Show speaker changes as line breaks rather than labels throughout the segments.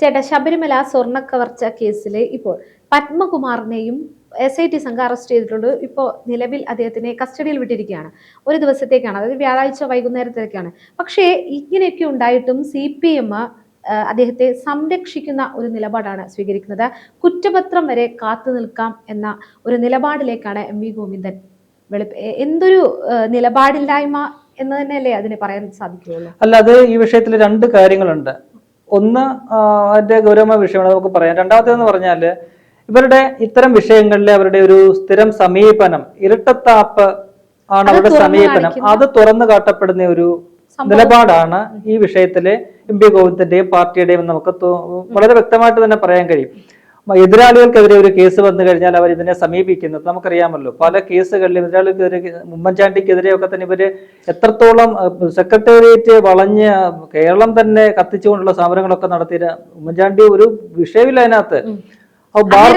ചേട്ടാ ശബരിമല സ്വർണ കവർച്ച കേസിൽ ഇപ്പോൾ പത്മകുമാറിനെയും എസ് ഐ ടി സംഘം അറസ്റ്റ് ചെയ്തിട്ടുണ്ട്. ഇപ്പോൾ നിലവിൽ അദ്ദേഹത്തിനെ കസ്റ്റഡിയിൽ വിട്ടിരിക്കുകയാണ്. ഒരു ദിവസത്തേക്കാണ് അതായത് വ്യാഴാഴ്ച വൈകുന്നേരത്തേക്കാണ്. പക്ഷേ ഇങ്ങനെയൊക്കെ ഉണ്ടായിട്ടും സി പി എം അദ്ദേഹത്തെ സംരക്ഷിക്കുന്ന ഒരു നിലപാടാണ് സ്വീകരിക്കുന്നത്. കുറ്റപത്രം വരെ കാത്തു നിൽക്കാം എന്ന ഒരു നിലപാടിലേക്കാണ് എം വി ഗോവിന്ദൻ വെളുപ്പ്. എന്തൊരു നിലപാടില്ലായ്മ എന്ന് തന്നെയല്ലേ അതിനെ പറയാൻ സാധിക്കുകയുള്ളൂ?
അല്ലാതെ ഈ വിഷയത്തിൽ രണ്ട് കാര്യങ്ങളുണ്ട്. ഒന്ന് അതിന്റെ ഗൗരവമായ വിഷയമാണ് നമുക്ക് പറയാം. രണ്ടാമത്തേന്ന് പറഞ്ഞാൽ ഇവരുടെ ഇത്തരം വിഷയങ്ങളിൽ അവരുടെ ഒരു സ്ഥിരം സമീപനം ഇരട്ടത്താപ്പ് ആണ് അവരുടെ സമീപനം. അത് തുറന്നു കാട്ടപ്പെടുന്ന ഒരു നിലപാടാണ് ഈ വിഷയത്തിലെ എം പി ഗോവിന്ദന്റെയും പാർട്ടിയുടെയും നമുക്ക് വളരെ വ്യക്തമായിട്ട് തന്നെ പറയാൻ കഴിയും. എതിരാളികൾക്കെതിരെ ഒരു കേസ് വന്നു കഴിഞ്ഞാൽ അവർ ഇതിനെ സമീപിക്കുന്നത് നമുക്കറിയാമല്ലോ. പല കേസുകളിലും എതിരാളികൾക്കെതിരെ ഉമ്മൻചാണ്ടിക്കെതിരെ ഒക്കെ തന്നെ ഇവർ എത്രത്തോളം സെക്രട്ടേറിയറ്റ് വളഞ്ഞ് കേരളം തന്നെ കത്തിച്ചുകൊണ്ടുള്ള സമരങ്ങളൊക്കെ നടത്തിയ ഉമ്മൻചാണ്ടി ഒരു വിഷയമില്ല അതിനകത്ത്. ബാർ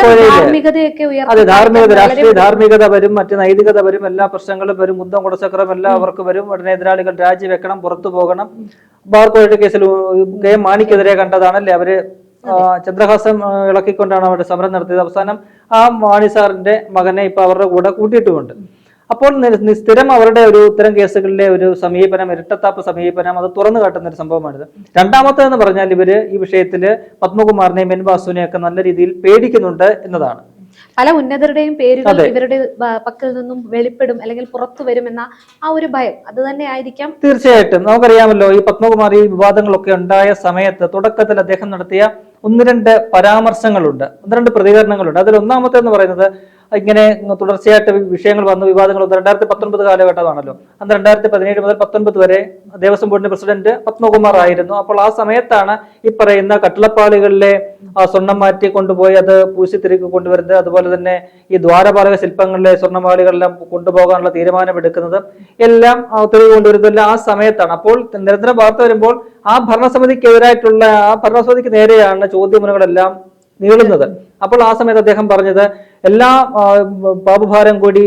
അതെ ധാർമ്മികത രാഷ്ട്രീയ ധാർമ്മികത വരും മറ്റ് നൈതികത വരും എല്ലാ പ്രശ്നങ്ങളും വരും കുന്തം കുടച്ചക്രം എല്ലാം അവർക്ക് വരും ഉടനെ എതിരാളികൾ രാജിവെക്കണം പുറത്തു പോകണം. ബാർ കോഴയുടെ കേസിൽ കെ മാണിക്കെതിരെ കണ്ടതാണല്ലേ അവർ ചന്ദ്രഹാസം ഇളക്കിക്കൊണ്ടാണ് അവരുടെ സമരം നടത്തിയത്. അവസാനം ആ വാണി സാറിന്റെ മകനെ ഇപ്പൊ അവരുടെ കൂടെ കൂട്ടിയിട്ടുമുണ്ട്. അപ്പോൾ സ്ഥിരം അവരുടെ ഒരു ഇത്തരം കേസുകളിലെ ഒരു സമീപനം ഇരട്ടത്താപ്പ് സമീപനം അത് തുറന്നു കാട്ടുന്ന ഒരു സംഭവമാണിത്. രണ്ടാമത്തെ എന്ന് പറഞ്ഞാൽ ഇവർ ഈ വിഷയത്തിൽ പത്മകുമാറിനെയും എൻ വാസുവിനെയും ഒക്കെ നല്ല രീതിയിൽ പേടിക്കുന്നുണ്ട് എന്നതാണ്.
പല ഉന്നതരുടെയും പേരുകൾ. ഇവരുടെ പക്കൽ നിന്നും വെളിപ്പെടും അല്ലെങ്കിൽ പുറത്തു വരുമെന്ന ആ ഒരു ഭയം. അത് തന്നെ ആയിരിക്കാം.
തീർച്ചയായിട്ടും. നമുക്കറിയാമല്ലോ ഈ പത്മകുമാരി ഈ വിവാദങ്ങളൊക്കെ ഉണ്ടായ സമയത്ത് തുടക്കത്തിൽ അദ്ദേഹം നടത്തിയ ഒന്ന് രണ്ട് പരാമർശങ്ങളുണ്ട് ഒന്ന് രണ്ട് പ്രതികരണങ്ങളുണ്ട്. അതിൽ ഒന്നാമത്തെ എന്ന് പറയുന്നത് ഇങ്ങനെ തുടർച്ചയായിട്ട് വിഷയങ്ങൾ വന്ന വിവാദങ്ങൾ വന്നു. രണ്ടായിരത്തി പത്തൊൻപത് കാലഘട്ടമാണല്ലോ. അന്ന് രണ്ടായിരത്തി പതിനേഴ് മുതൽ പത്തൊൻപത് വരെ ദേവസ്വം ബോർഡിന്റെ പ്രസിഡന്റ് പത്മകുമാർ ആയിരുന്നു. അപ്പോൾ ആ സമയത്താണ് ഈ പറയുന്ന കട്ടിളപ്പാളികളിലെ സ്വർണം മാറ്റി കൊണ്ടുപോയി അത് പൂശിത്തിരിക്ക് കൊണ്ടുവരുന്നത്. അതുപോലെ തന്നെ ഈ ദ്വാരപാലക ശില്പങ്ങളിലെ സ്വർണമാളികളെല്ലാം കൊണ്ടുപോകാനുള്ള തീരുമാനമെടുക്കുന്നത്. എല്ലാം തെളിവ് കൊണ്ടുവരുന്നില്ല ആ സമയത്താണ്. അപ്പോൾ നിരന്തരം വാർത്ത വരുമ്പോൾ ആ ഭരണസമിതിക്കെതിരായിട്ടുള്ള ആ ഭരണസമിതിക്ക് നേരെയാണ് ചോദ്യമുനകളെല്ലാം നീളുന്നത്. അപ്പോൾ ആ സമയത്ത് അദ്ദേഹം പറഞ്ഞത് എല്ലാ പാപഭാരം കൂടി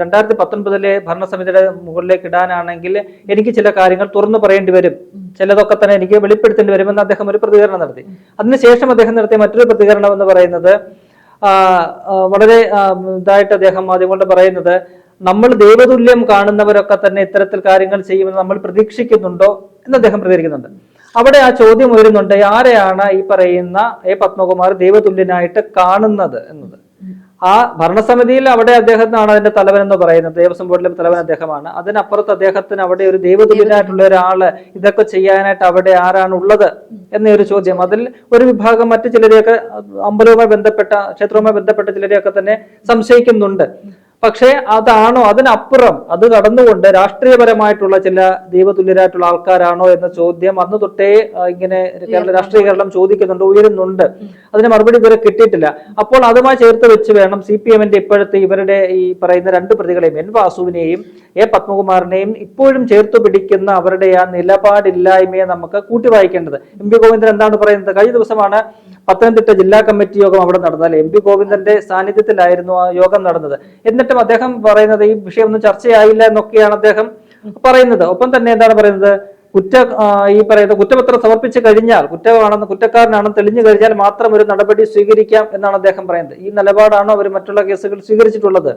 രണ്ടായിരത്തി പത്തൊൻപതിലെ ഭരണസമിതിയുടെ മുകളിലേക്ക് ഇടാനാണെങ്കിൽ എനിക്ക് ചില കാര്യങ്ങൾ തുറന്നു പറയേണ്ടി വരും. ചിലതൊക്കെ തന്നെ എനിക്ക് വെളിപ്പെടുത്തേണ്ടി വരുമെന്ന് അദ്ദേഹം ഒരു പ്രതികരണം നടത്തി. അതിനുശേഷം അദ്ദേഹം നടത്തിയ മറ്റൊരു പ്രതികരണം എന്ന് പറയുന്നത് വളരെ ഇതായിട്ട് അദ്ദേഹം അതുകൊണ്ട് പറയുന്നത് നമ്മൾ ദൈവതുല്യം കാണുന്നവരൊക്കെ തന്നെ ഇത്തരത്തിൽ കാര്യങ്ങൾ ചെയ്യുമെന്ന് നമ്മൾ പ്രതീക്ഷിക്കുന്നുണ്ടോ? എന്ന് അദ്ദേഹം പ്രതികരിക്കുന്നുണ്ട്. അവിടെ ആ ചോദ്യം ഉയരുന്നുണ്ട് ആരെയാണ് ഈ പറയുന്ന എ പത്മകുമാർ ദൈവതുല്യനായിട്ട് കാണുന്നത് എന്നത്? ആ ഭരണസമിതിയിൽ അവിടെ അദ്ദേഹത്തിനാണ് അതിന്റെ തലവൻ എന്ന് പറയുന്നത് ദേവസ്വം ബോർഡിലെ തലവൻ അദ്ദേഹമാണ്. അതിനപ്പുറത്ത് അദ്ദേഹത്തിന് അവിടെ ഒരു ദൈവതുല്യനായിട്ടുള്ള ഒരാൾ ഇതൊക്കെ ചെയ്യാനായിട്ട് അവിടെ ആരാണ് ഉള്ളത് എന്നൊരു ചോദ്യം. അതിൽ ഒരു വിഭാഗം മറ്റു ചിലരെയൊക്കെ അമ്പലവുമായി ബന്ധപ്പെട്ട ക്ഷേത്രവുമായി ബന്ധപ്പെട്ട ചിലരെയൊക്കെ തന്നെ സംശയിക്കുന്നുണ്ട്. പക്ഷേ അതാണോ അതിനപ്പുറം? അത് കടന്നുകൊണ്ട് രാഷ്ട്രീയപരമായിട്ടുള്ള ചില ദൈവതുല്യരായിട്ടുള്ള ആൾക്കാരാണോ എന്ന ചോദ്യം അന്ന് തൊട്ടേ ഇങ്ങനെ കേരള രാഷ്ട്രീയ കേരളം ചോദിക്കുന്നുണ്ട് ഉയരുന്നുണ്ട്. അതിന് മറുപടി ഇതുവരെ കിട്ടിയിട്ടില്ല. അപ്പോൾ അതുമായി ചേർത്ത് വെച്ച് വേണം സി പി എമ്മിന്റെ ഇപ്പോഴത്തെ ഇവരുടെ ഈ പറയുന്ന രണ്ട് പ്രതികളെയും എൻ വാസുവിനെയും എ പത്മകുമാറിനെയും ഇപ്പോഴും ചേർത്തു പിടിക്കുന്ന അവരുടെ ആ നിലപാടില്ലായ്മയെ നമുക്ക് കൂട്ടി വായിക്കേണ്ടത് എം പി ഗോവിന്ദൻ എന്താണ് പറയുന്നത്? കഴിഞ്ഞ ദിവസമാണ് പത്തനംതിട്ട ജില്ലാ കമ്മിറ്റി യോഗം അവിടെ നടന്നത് എം പി ഗോവിന്ദന്റെ സാന്നിധ്യത്തിലായിരുന്നു ആ യോഗം നടന്നത്. എന്നിട്ടും അദ്ദേഹം പറയുന്നത് ഈ വിഷയമൊന്നും ചർച്ചയായില്ല എന്നൊക്കെയാണ് അദ്ദേഹം പറയുന്നത്. ഒപ്പം തന്നെ എന്താണ് പറയുന്നത്? കുറ്റ ഈ പറയുന്ന കുറ്റപത്രം സമർപ്പിച്ചു കഴിഞ്ഞാൽ കുറ്റമാണെന്ന് കുറ്റക്കാരനാണെന്ന് തെളിഞ്ഞു കഴിഞ്ഞാൽ മാത്രം ഒരു നടപടി സ്വീകരിക്കാം എന്നാണ് അദ്ദേഹം പറയുന്നത്. ഈ നിലപാടാണോ അവർ മറ്റുള്ള കേസുകൾ സ്വീകരിച്ചിട്ടുള്ളത്?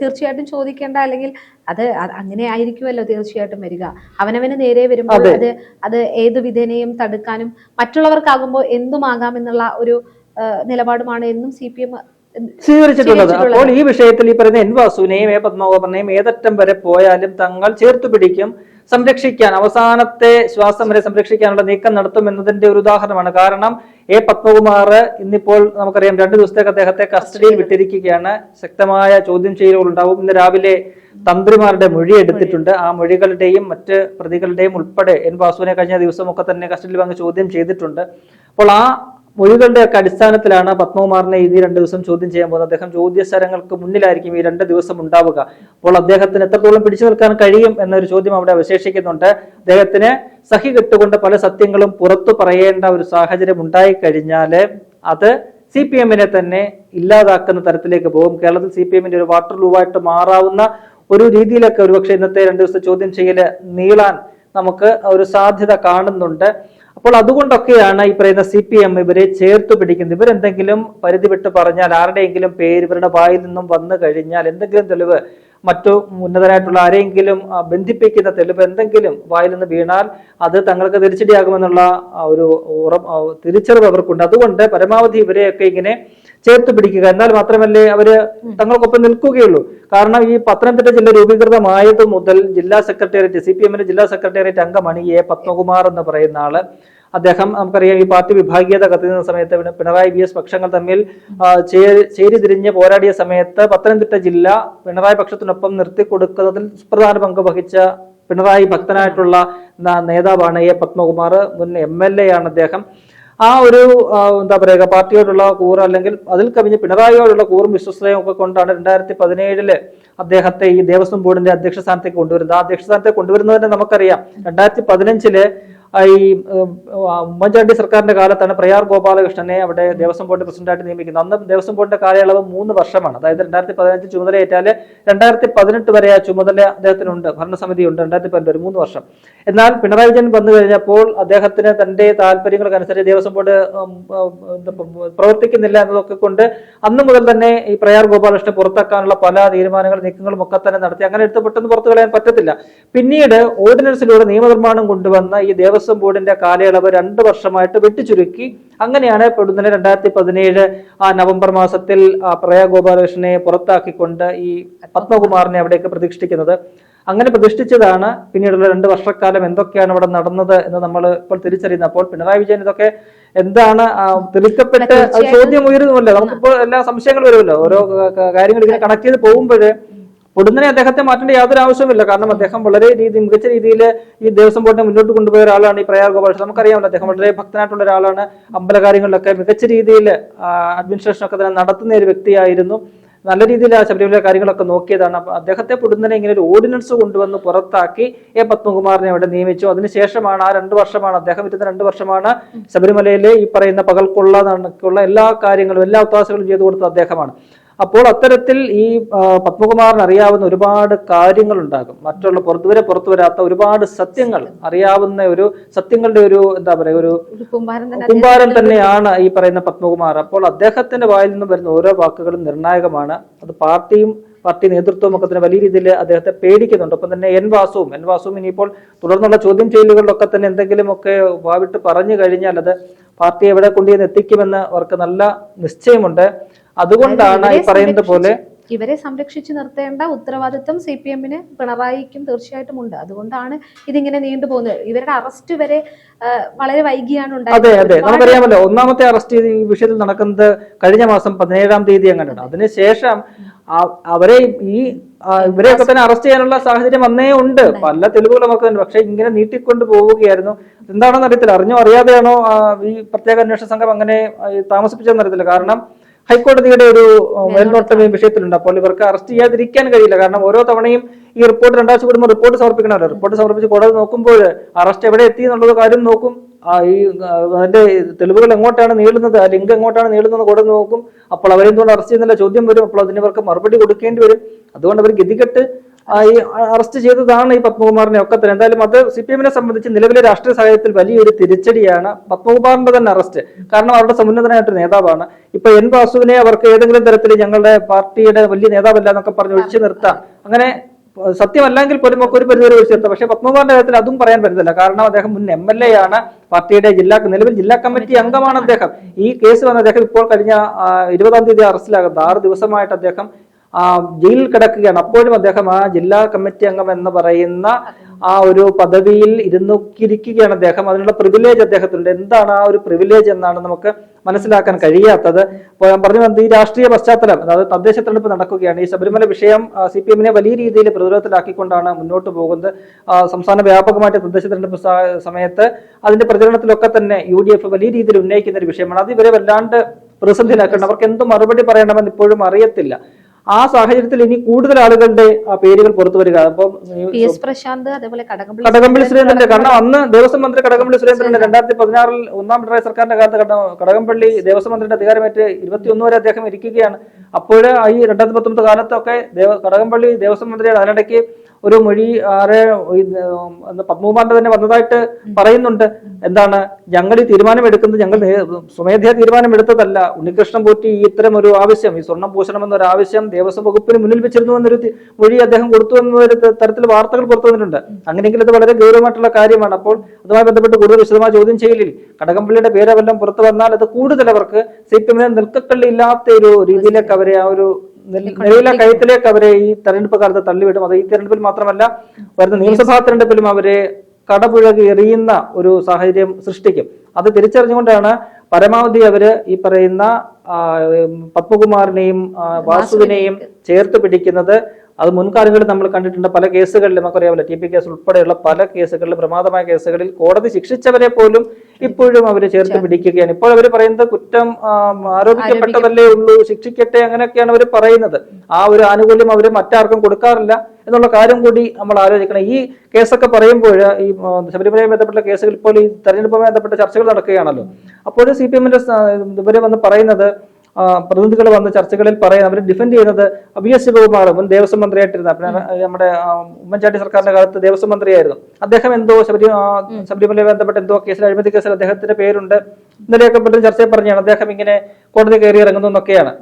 തീർച്ചയായിട്ടും ചോദിക്കേണ്ട അല്ലെങ്കിൽ അത് അങ്ങനെ ആയിരിക്കുമല്ലോ തീർച്ചയായിട്ടും വരിക. അവനവന് നേരെ വരുമ്പോൾ
അത്.
അത് ഏത് വിധേനയും തടുക്കാനും മറ്റുള്ളവർക്കാകുമ്പോൾ എന്തുമാകാം എന്നുള്ള ഒരു നിലപാടുമാണ് എന്നും സി പി എം
സ്വീകരിച്ചിട്ടുള്ളത്. അപ്പോൾ ഈ വിഷയത്തിൽ ഈ പറയുന്ന എൻ വാസുവിനെയും എ പത്മകുമാറിനെയും ഏതറ്റം വരെ പോയാലും തങ്ങൾ ചേർത്തു പിടിക്കും. സംരക്ഷിക്കാൻ അവസാനത്തെ ശ്വാസം വരെ സംരക്ഷിക്കാനുള്ള നീക്കം നടത്തും എന്നതിന്റെ ഒരു ഉദാഹരണമാണ്. കാരണം എ പത്മകുമാർ ഇന്നിപ്പോൾ നമുക്കറിയാം രണ്ടു ദിവസത്തേക്ക് അദ്ദേഹത്തെ കസ്റ്റഡിയിൽ വിട്ടിരിക്കുകയാണ്. ശക്തമായ ചോദ്യം ചെയ്യലുകൾ ഉണ്ടാവും. ഇന്ന് രാവിലെ തന്ത്രിമാരുടെ മൊഴി എടുത്തിട്ടുണ്ട്. ആ മൊഴികളുടെയും മറ്റ് പ്രതികളുടെയും ഉൾപ്പെടെ എൻ വാസുവിനെ കഴിഞ്ഞ ദിവസമൊക്കെ തന്നെ കസ്റ്റഡിയിൽ വാങ്ങി ചോദ്യം ചെയ്തിട്ടുണ്ട്. അപ്പോൾ ആ മൊഴികളുടെ ഒക്കെ അടിസ്ഥാനത്തിലാണ് പത്മകുമാറിനെ ഈ രണ്ട് ദിവസം ചോദ്യം ചെയ്യാൻ പോകുന്നത്. അദ്ദേഹം ചോദ്യസ്ഥലങ്ങൾക്ക് മുന്നിലായിരിക്കും ഈ രണ്ട് ദിവസം ഉണ്ടാവുക. അപ്പോൾ അദ്ദേഹത്തിന് എത്രത്തോളം പിടിച്ചു നിൽക്കാൻ കഴിയും എന്നൊരു ചോദ്യം അവിടെ അവശേഷിക്കുന്നുണ്ട്. അദ്ദേഹത്തിന് സഹി കെട്ടുകൊണ്ട് പല സത്യങ്ങളും പുറത്തു പറയേണ്ട ഒരു സാഹചര്യം ഉണ്ടായിക്കഴിഞ്ഞാൽ അത് സി പി എമ്മിനെ തന്നെ ഇല്ലാതാക്കുന്ന തരത്തിലേക്ക് പോകും. കേരളത്തിൽ സി പി എമ്മിന്റെ ഒരു വാട്ടർ ലൂവായിട്ട് മാറാവുന്ന ഒരു രീതിയിലൊക്കെ ഒരുപക്ഷെ ഇന്നത്തെ രണ്ട് ദിവസത്തെ ചോദ്യം ചെയ്യൽ നീളാൻ നമുക്ക് ഒരു സാധ്യത കാണുന്നുണ്ട്. അപ്പോൾ അതുകൊണ്ടൊക്കെയാണ് ഈ പറയുന്ന സി പി എം ഇവരെ ചേർത്ത് പിടിക്കുന്നത്. ഇവരെന്തെങ്കിലും പരിധി വിട്ട് പറഞ്ഞാൽ ആരുടെയെങ്കിലും പേര് ഇവരുടെ വായിൽ നിന്നും വന്നു കഴിഞ്ഞാൽ എന്തെങ്കിലും തെളിവ് മറ്റു ഉന്നതരായിട്ടുള്ള ആരെങ്കിലും ബന്ധിപ്പിക്കുന്ന തെളിവ് എന്തെങ്കിലും വായിൽ നിന്ന് വീണാൽ അത് തങ്ങൾക്ക് തിരിച്ചടിയാകുമെന്നുള്ള ഒരു തിരിച്ചറിവ് അവർക്കുണ്ട്. അതുകൊണ്ട് പരമാവധി ഇവരെയൊക്കെ ഇങ്ങനെ ചേർത്ത് പിടിക്കുക. എന്നാൽ മാത്രമല്ലേ അവർ തങ്ങൾക്കൊപ്പം നിൽക്കുകയുള്ളൂ. കാരണം ഈ പത്തനംതിട്ട ജില്ല രൂപീകൃതമായത് മുതൽ ജില്ലാ സെക്രട്ടേറിയറ്റ് സി പി എമ്മിന്റെ ജില്ലാ സെക്രട്ടേറിയറ്റ് അംഗമാണ് എ പത്മകുമാർ എന്ന് പറയുന്ന ആൾ. അദ്ദേഹം നമുക്കറിയാം ഈ പാർട്ടി വിഭാഗീയത കത്തിരുന്ന സമയത്ത് പിണറായി വി എസ് പക്ഷങ്ങൾ തമ്മിൽ ചേരി തിരിഞ്ഞ് പോരാടിയ സമയത്ത് പത്തനംതിട്ട ജില്ല പിണറായി പക്ഷത്തിനൊപ്പം നിർത്തിക്കൊടുക്കുന്നതിൽ സുപ്രധാന പങ്ക് വഹിച്ച പിണറായി ഭക്തനായിട്ടുള്ള നേതാവാണ് എ. പത്മകുമാർ മുൻ എം എൽ എ ആണ് അദ്ദേഹം. ആ ഒരു എന്താ പറയുക പാർട്ടിയോടുള്ള കൂറ് അല്ലെങ്കിൽ അതിൽ കവിഞ്ഞ് പിണറായിയോടുള്ള കൂറും വിശ്വസ്തയും ഒക്കെ കൊണ്ടാണ് രണ്ടായിരത്തി പതിനേഴിൽ അദ്ദേഹത്തെ ഈ ദേവസ്വം ബോർഡിന്റെ അധ്യക്ഷ സ്ഥാനത്തേക്ക് കൊണ്ടുവരുന്നത്. ആ അധ്യക്ഷ സ്ഥാനത്തേക്ക് കൊണ്ടുവരുന്നതിന് നമുക്കറിയാം. രണ്ടായിരത്തി പതിനഞ്ചിൽ ഈ ഉമ്മൻചാണ്ടി സർക്കാരിന്റെ കാലത്താണ് പ്രയാർ ഗോപാലകൃഷ്ണനെ അവിടെ ദേവസ്വം ബോർഡ് പ്രസിഡന്റായിട്ട് നിയമിക്കുന്നത്. അന്ന് ദേവസ്വം ബോർഡിന്റെ കാലയളവ് മൂന്ന് വർഷമാണ്. അതായത് രണ്ടായിരത്തി പതിനഞ്ച് ചുമതലയേറ്റാൽ രണ്ടായിരത്തി പതിനെട്ട് വരെ ആ ചുമതല അദ്ദേഹത്തിനുണ്ട് ഭരണസമിതി ഉണ്ട് രണ്ടായിരത്തി പതിനെട്ട് മൂന്ന് വർഷം. എന്നാൽ പിണറായി വിജയൻ വന്നു കഴിഞ്ഞപ്പോൾ അദ്ദേഹത്തിന് തന്റെ താല്പര്യങ്ങൾക്കനുസരിച്ച് ദേവസ്വം ബോർഡ് പ്രവർത്തിക്കുന്നില്ല എന്നതൊക്കെ കൊണ്ട് അന്ന് മുതൽ തന്നെ ഈ പ്രയാർ ഗോപാലകൃഷ്ണനെ പുറത്താക്കാനുള്ള പല തീരുമാനങ്ങളും നീക്കങ്ങളും ഒക്കെ തന്നെ നടത്തി. അങ്ങനെ എടുത്ത് പെട്ടെന്ന് പുറത്തു കളയാൻ പറ്റത്തില്ല. പിന്നീട് ഓർഡിനൻസിലൂടെ നിയമനിർമ്മാണം കൊണ്ടുവന്ന ഈ ദേവസ്വം ബോർഡിന്റെ കാലയളവ് രണ്ട് വർഷമായിട്ട് വെട്ടിച്ചുരുക്കി. അങ്ങനെയാണ് പെടുന്നതിന് രണ്ടായിരത്തി പതിനേഴ് ആ നവംബർ മാസത്തിൽ പ്രയ ഗോപാലകൃഷ്ണനെ പുറത്താക്കിക്കൊണ്ട് ഈ പത്മകുമാറിനെ അവിടേക്ക് പ്രതിഷ്ഠിക്കുന്നത്. അങ്ങനെ പ്രതിഷ്ഠിച്ചതാണ്. പിന്നീടുള്ള രണ്ട് വർഷക്കാലം എന്തൊക്കെയാണ് ഇവിടെ നടന്നത് എന്ന് നമ്മൾ ഇപ്പോൾ തിരിച്ചറിയുന്നത് അപ്പോൾ പിണറായി വിജയൻ ഇതൊക്കെ എന്താണ് തെളിക്കപ്പെട്ട്. ചോദ്യം ഉയരുന്നുമല്ലോ നമുക്കിപ്പോൾ എല്ലാ സംശയങ്ങളും വരുമല്ലോ ഓരോ കാര്യങ്ങൾ ഇങ്ങനെ കണക്ട് ചെയ്ത് പോകുമ്പോൾ ഉടനെ അദ്ദേഹത്തെ മാറ്റേണ്ട യാതൊരു ആവശ്യമില്ല കാരണം അദ്ദേഹം വളരെ രീതി മികച്ച രീതിയിൽ ഈ ദേവസ്വം ബോർഡിനെ മുന്നോട്ട് കൊണ്ടുപോയ ഒരാളാണ് ഈ പ്രയാർ ഗോപാൽ നമുക്കറിയാമല്ലോ അദ്ദേഹം വളരെ ഭക്തനായിട്ടുള്ള ഒരാളാണ്. അമ്പല കാര്യങ്ങളിലൊക്കെ മികച്ച രീതിയിൽ അഡ്മിനിസ്ട്രേഷൻ ഒക്കെ തന്നെ നടത്തുന്ന ഒരു വ്യക്തിയായിരുന്നു. നല്ല രീതിയിൽ ആ ശബരിമല കാര്യങ്ങളൊക്കെ നോക്കിയതാണ്. അപ്പൊ അദ്ദേഹത്തെ പൊടുന്നനെ ഇങ്ങനെ ഒരു ഓർഡിനൻസ് കൊണ്ടുവന്ന് പുറത്താക്കി എ പത്മകുമാറിനെ അവിടെ നിയമിച്ചു. അതിനുശേഷമാണ് ആ രണ്ട് വർഷമാണ് അദ്ദേഹം ഇരുന്ന രണ്ട് വർഷമാണ് ശബരിമലയിലെ ഈ പറയുന്ന പകൽക്കുള്ള നടക്കുള്ള എല്ലാ കാര്യങ്ങളും എല്ലാ ഒത്താശകളും ചെയ്തു കൊടുത്ത അദ്ദേഹമാണ്. അപ്പോൾ അത്തരത്തിൽ ഈ പത്മകുമാറിന് അറിയാവുന്ന ഒരുപാട് കാര്യങ്ങൾ ഉണ്ടാകും മറ്റുള്ള പുറത്തുവരെ പുറത്തു വരാത്ത ഒരുപാട് സത്യങ്ങൾ അറിയാവുന്ന ഒരു സത്യങ്ങളുടെ ഒരു എന്താ പറയുക ഒരു
കുമ്പാരൻ
തന്നെയാണ് ഈ പറയുന്ന പത്മകുമാർ. അപ്പോൾ അദ്ദേഹത്തിന്റെ വായിൽ നിന്നും വരുന്ന ഓരോ വാക്കുകളും നിർണായകമാണ്. അത് പാർട്ടിയും പാർട്ടി നേതൃത്വവും ഒക്കെ തന്നെ വലിയ രീതിയിൽ അദ്ദേഹത്തെ പേടിക്കുന്നുണ്ട്. ഒപ്പം തന്നെ എൻ വാസുവും എൻ വാസുവും ഇനിയിപ്പോൾ തുടർന്നുള്ള ചോദ്യം ചെയ്യലുകളിലൊക്കെ തന്നെ എന്തെങ്കിലുമൊക്കെ വാവിട്ട് പറഞ്ഞു കഴിഞ്ഞാൽ അത് പാർട്ടി എവിടെ കൊണ്ടുചെന്ന് എത്തിക്കുമെന്ന് അവർക്ക് നല്ല നിശ്ചയമുണ്ട്. അതുകൊണ്ടാണ് ഈ പറയുന്നത് പോലെ
ഇവരെ സംരക്ഷിച്ചു നിർത്തേണ്ട ഉത്തരവാദിത്വം സി പി എമ്മിന് പിണറായിക്കും തീർച്ചയായിട്ടും ഉണ്ട് അതുകൊണ്ടാണ് ഇതിങ്ങനെ നീണ്ടുപോകുന്നത് ഇവരുടെ അറസ്റ്റ് വരെ വളരെ വൈകിയാണ്
അതെ
ഉണ്ടായത്
അതെ നമുക്കറിയാമല്ലോ ഒന്നാമത്തെ അറസ്റ്റ് ഈ വിഷയത്തിൽ നടക്കുന്നത് കഴിഞ്ഞ മാസം പതിനേഴാം തീയതി അങ്ങനെയാണ് അതിനുശേഷം അവരെ ഈ ഇവരെയൊക്കെ തന്നെ അറസ്റ്റ് ചെയ്യാനുള്ള സാഹചര്യം വന്നേ ഉണ്ട്. പല തെളിവുകളും ഒക്കെ ഉണ്ട് പക്ഷെ ഇങ്ങനെ നീട്ടിക്കൊണ്ട് പോവുകയായിരുന്നു. എന്താണെന്ന് അറിയത്തില്ല. അറിഞ്ഞോ അറിയാതെയാണോ ഈ പ്രത്യേക അന്വേഷണ സംഘം അങ്ങനെ ആ, ഈ താമസിപ്പിച്ചതെന്ന് അറിയത്തില്ല. കാരണം ഹൈക്കോടതിയുടെ ഒരു മേൽനോട്ടം ഈ വിഷയത്തിലുണ്ട്. അപ്പോൾ ഇവർക്ക് അറസ്റ്റ് ചെയ്യാതിരിക്കാൻ കഴിയില്ല. കാരണം ഓരോ തവണയും ഈ റിപ്പോർട്ട് രണ്ടാഴ്ച കൂടുമ്പോൾ റിപ്പോർട്ട് സമർപ്പിക്കണമല്ലോ. റിപ്പോർട്ട് സമർപ്പിച്ച് കോടതി നോക്കുമ്പോൾ അറസ്റ്റ് എവിടെ എത്തി എന്നുള്ളത് കാര്യം നോക്കും. ഈ അതിന്റെ തെളിവുകൾ എങ്ങോട്ടാണ് നീളുന്നത്? ആ ലിങ്ക് എങ്ങോട്ടാണ് നീളുന്നത് കോടതി നോക്കും. അപ്പോൾ അവരെന്തുകൊണ്ട് അറസ്റ്റ് ചെയ്യുന്നില്ല? ചോദ്യം വരും. അപ്പോൾ അതിന് ഇവർക്ക് മറുപടി കൊടുക്കേണ്ടി വരും. അതുകൊണ്ട് അവർ ഗതികെട്ട് ഈ അറസ്റ്റ് ചെയ്തതാണ് ഈ പത്മകുമാറിനെ ഒക്കെ തന്നെ. എന്തായാലും അത് സി പി എമ്മിനെ സംബന്ധിച്ച് നിലവിലെ രാഷ്ട്രീയ സാഹചര്യത്തിൽ വലിയൊരു തിരിച്ചടിയാണ് പത്മകുമാറിന്റെ തന്നെ അറസ്റ്റ്. കാരണം അവരുടെ സമുന്നതനായിട്ടൊരു നേതാവാണ്. ഇപ്പൊ എൻ വാസുവിനെ അവർക്ക് ഏതെങ്കിലും തരത്തിൽ ഞങ്ങളുടെ പാർട്ടിയുടെ വലിയ നേതാവല്ല എന്നൊക്കെ പറഞ്ഞ് ഒഴിച്ചു നിർത്താം. അങ്ങനെ സത്യമല്ലെങ്കിൽ പോലും ഒക്കെ ഒരു പരിധിവരെ ഒഴിച്ചു നിർത്താം. പക്ഷേ പത്മകുമാറിന്റെ കാര്യത്തിൽ അതും പറയാൻ പറ്റത്തില്ല. കാരണം അദ്ദേഹം മുൻ എം എൽ എ ആണ് പാർട്ടിയുടെ ജില്ലാ നിലവിൽ ജില്ലാ കമ്മിറ്റി അംഗമാണ് അദ്ദേഹം. ഈ കേസ് വന്ന അദ്ദേഹം ഇപ്പോൾ കഴിഞ്ഞ ഇരുപതാം തീയതി അറസ്റ്റിലാകുന്നത് ആറ് ദിവസമായിട്ട് അദ്ദേഹം ജയിലിൽ കിടക്കുകയാണ്. അപ്പോഴും അദ്ദേഹം ആ ജില്ലാ കമ്മിറ്റി അംഗം എന്ന് പറയുന്ന ആ ഒരു പദവിയിൽ ഇരുന്നിരിക്കുകയാണ് അദ്ദേഹം. അതിനുള്ള പ്രിവിലേജ് അദ്ദേഹത്തിനുണ്ട്. എന്താണ് ആ ഒരു പ്രിവിലേജ് എന്നാണ് നമുക്ക് മനസ്സിലാക്കാൻ കഴിയാത്തത്. അപ്പോൾ ഞാൻ പറഞ്ഞു വന്നത് ഈ രാഷ്ട്രീയ പശ്ചാത്തലം അതായത് തദ്ദേശ തെരഞ്ഞെടുപ്പ് നടക്കുകയാണ്. ഈ ശബരിമല വിഷയം സി പി എമ്മിനെ വലിയ രീതിയിൽ പ്രതിരോധത്തിലാക്കിക്കൊണ്ടാണ് മുന്നോട്ട് പോകുന്നത്. സംസ്ഥാന വ്യാപകമായിട്ട് തദ്ദേശ തെരഞ്ഞെടുപ്പ് സമയത്ത് അതിന്റെ പ്രചരണത്തിലൊക്കെ തന്നെ യു വലിയ രീതിയിൽ ഉന്നയിക്കുന്ന ഒരു വിഷയമാണ്. അത് ഇവരെ വല്ലാണ്ട് പ്രതിസന്ധിയിലാക്കണം അവർക്ക് എന്ത് മറുപടി പറയണമെന്ന് ഇപ്പോഴും അറിയത്തില്ല. ആ സാഹചര്യത്തിൽ ഇനി കൂടുതൽ ആളുകളുടെ ആ, പേരുകൾ പുറത്തു വരിക. അപ്പം
പ്രശാന്ത് അതേപോലെ കടകംപള്ളി
സുരേന്ദ്രന്റെ കാരണം അന്ന് ദേവസ്വം മന്ത്രി കടകംപള്ളി സുരേന്ദ്രന്റെ രണ്ടായിരത്തി പതിനാറിൽ ഒന്നാം പിണറായി സർക്കാരിന്റെ കാലത്ത് കടകംപള്ളി ദേവസ്വം മന്ത്രിയുടെ അധികാരമേറ്റ് ഇരുപത്തിയൊന്ന് വരെ അദ്ദേഹം ഇരിക്കുകയാണ്. അപ്പോൾ ഈ രണ്ടായിരത്തി പത്തൊമ്പത് കാലത്തൊക്കെ കടകംപള്ളി ദേവസ്വം മന്ത്രിയുടെ അതിനിടയ്ക്ക് ഒരു മൊഴി ആരെ പത്മകുമാറിന്റെ തന്നെ വന്നതായിട്ട് പറയുന്നുണ്ട്. എന്താണ് ഞങ്ങൾ ഈ തീരുമാനമെടുക്കുന്നത് ഞങ്ങൾ സ്വമേധയാ തീരുമാനം എടുത്തതല്ല ഉണ്ണികൃഷ്ണൻ പോറ്റി ഈ ഇത്തരം ഒരു ആവശ്യം ഈ സ്വർണം പൂശണം എന്നൊരു ആവശ്യം ദേവസ്വം വകുപ്പിന് മുന്നിൽ വെച്ചിരുന്നു എന്നൊരു മൊഴി അദ്ദേഹം കൊടുത്തു എന്നൊരു തരത്തിൽ വാർത്തകൾ പുറത്തു വന്നിട്ടുണ്ട്. അങ്ങനെയെങ്കിൽ ഇത് വളരെ ഗൗരവമായിട്ടുള്ള കാര്യമാണ്. അപ്പോൾ അതുമായി ബന്ധപ്പെട്ട് കൂടുതൽ വിശദമായ ചോദ്യം ചെയ്യലിൽ കടകംപള്ളിയുടെ പേരവെല്ലാം പുറത്തു വന്നാൽ അത് കൂടുതൽ അവർക്ക് സി പി എമ്മിനെ നിൽക്കക്കള്ളിയില്ലാത്ത ഒരു രീതിയിലേക്ക് അവരെ ആ ഒരു നിലവിലെ കയത്തിലേക്ക് അവരെ ഈ തെരഞ്ഞെടുപ്പ് കാലത്ത് തള്ളിവിടും. അത് ഈ തെരഞ്ഞെടുപ്പിൽ മാത്രമല്ല വരുന്ന നിയമസഭാ തെരഞ്ഞെടുപ്പിലും അവരെ കടപുഴകി എറിയുന്ന ഒരു സാഹചര്യം സൃഷ്ടിക്കും. അത് തിരിച്ചറിഞ്ഞുകൊണ്ടാണ് പരമാവധി അവർ ഈ പറയുന്ന പത്മകുമാറിനെയും വാസുവിനെയും ചേർത്ത് പിടിക്കുന്നത്. അത് മുൻകാലങ്ങളിൽ നമ്മൾ കണ്ടിട്ടുണ്ട് പല കേസുകളിലും. നമുക്കറിയാമല്ലോ ടി പി കേസ് ഉൾപ്പെടെയുള്ള പല കേസുകളിലും പ്രമാദമായ കേസുകളിൽ കോടതി ശിക്ഷിച്ചവരെ പോലും ഇപ്പോഴും അവരെ ചേർത്ത് പിടിക്കുകയാണ്. ഇപ്പോൾ അവർ പറയുന്നത് കുറ്റം ആരോപിക്കപ്പെട്ടതല്ലേ ഉള്ളൂ ശിക്ഷിക്കട്ടെ അങ്ങനെയൊക്കെയാണ് അവർ പറയുന്നത്. ആ ഒരു ആനുകൂല്യം അവർ മറ്റാർക്കും കൊടുക്കാറില്ല. എന്നുള്ള കാര്യം കൂടി നമ്മൾ ആലോചിക്കണം. ഈ കേസൊക്കെ പറയുമ്പോൾ ഈ ശബരിമലയുമായി ബന്ധപ്പെട്ട കേസുകൾ ഇപ്പോൾ ഈ തെരഞ്ഞെടുപ്പുമായി ബന്ധപ്പെട്ട ചർച്ചകൾ നടക്കുകയാണല്ലോ. അപ്പോൾ സി പി എമ്മിന്റെ ഇവരെ വന്ന് പറയുന്നത് പ്രതിനിധികൾ വന്ന ചർച്ചകളിൽ പറയുന്നത് അവർ ഡിഫെൻഡ് ചെയ്യുന്നത് വി എസ് ശിവകുമാർ മുൻ ദേവസ്വം മന്ത്രിയായിട്ടിരുന്ന പിന്നെ നമ്മുടെ ഉമ്മൻചാണ്ടി സർക്കാരിന്റെ കാലത്ത് ദേവസ്വം മന്ത്രിയായിരുന്നു. അദ്ദേഹം എന്തോ ശബരി ശബരിമലയുമായി ബന്ധപ്പെട്ട എന്തോ കേസിൽ അഴിമതി കേസിൽ അദ്ദേഹത്തിന്റെ പേരുണ്ട്. ഇന്നലെയൊക്കെ പറ്റും ചർച്ചയിൽ പറഞ്ഞാണ് അദ്ദേഹം ഇങ്ങനെ കോടതി കയറി ഇറങ്ങുന്നു എന്നൊക്കെയാണ്.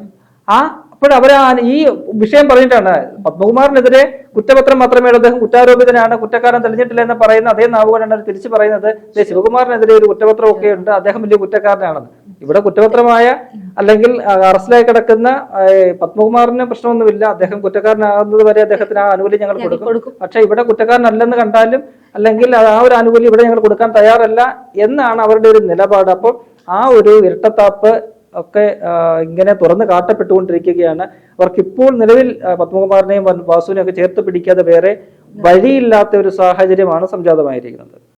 ആ അപ്പോൾ അവർ ഈ വിഷയം പറഞ്ഞിട്ടാണ്. പത്മകുമാറിനെതിരെ കുറ്റപത്രം മാത്രമേ അദ്ദേഹം കുറ്റാരോപിതനാണ്. കുറ്റക്കാരൻ തെളിഞ്ഞിട്ടില്ല എന്ന് പറയുന്ന അതേ നാവുകൊണ്ടാണ് അവർ തിരിച്ചു പറയുന്നത്. ശിവകുമാറിനെതിരെ ഒരു കുറ്റപത്രം ഒക്കെ ഉണ്ട്. അദ്ദേഹം വലിയ കുറ്റക്കാരനാണെന്ന്. ഇവിടെ കുറ്റപത്രമായ അല്ലെങ്കിൽ അറസ്റ്റിലായി കിടക്കുന്ന പത്മകുമാറിന് പ്രശ്നമൊന്നുമില്ല. അദ്ദേഹം കുറ്റക്കാരനാകുന്നത് വരെ അദ്ദേഹത്തിന് ആ ആനുകൂല്യം ഞങ്ങൾ കൊടുക്കും. പക്ഷെ ഇവിടെ കുറ്റക്കാരനല്ലെന്ന് കണ്ടാലും അല്ലെങ്കിൽ ആ ഒരു ആനുകൂല്യം ഇവിടെ ഞങ്ങൾ കൊടുക്കാൻ തയ്യാറല്ല എന്നാണ് അവരുടെ ഒരു നിലപാട്. അപ്പോൾ ആ ഒരു ഇരട്ടത്താപ്പ് ഒക്കെ ഇങ്ങനെ തുറന്ന് കാട്ടപ്പെട്ടുകൊണ്ടിരിക്കുകയാണ്. അവർക്ക് ഇപ്പോൾ നിലവിൽ പത്മകുമാറിനെയും വാസുവിനെയും ഒക്കെ ചേർത്ത് പിടിക്കാതെ വേറെ വഴിയില്ലാത്ത ഒരു സാഹചര്യമാണ് സംജാതമായിരിക്കുന്നത്.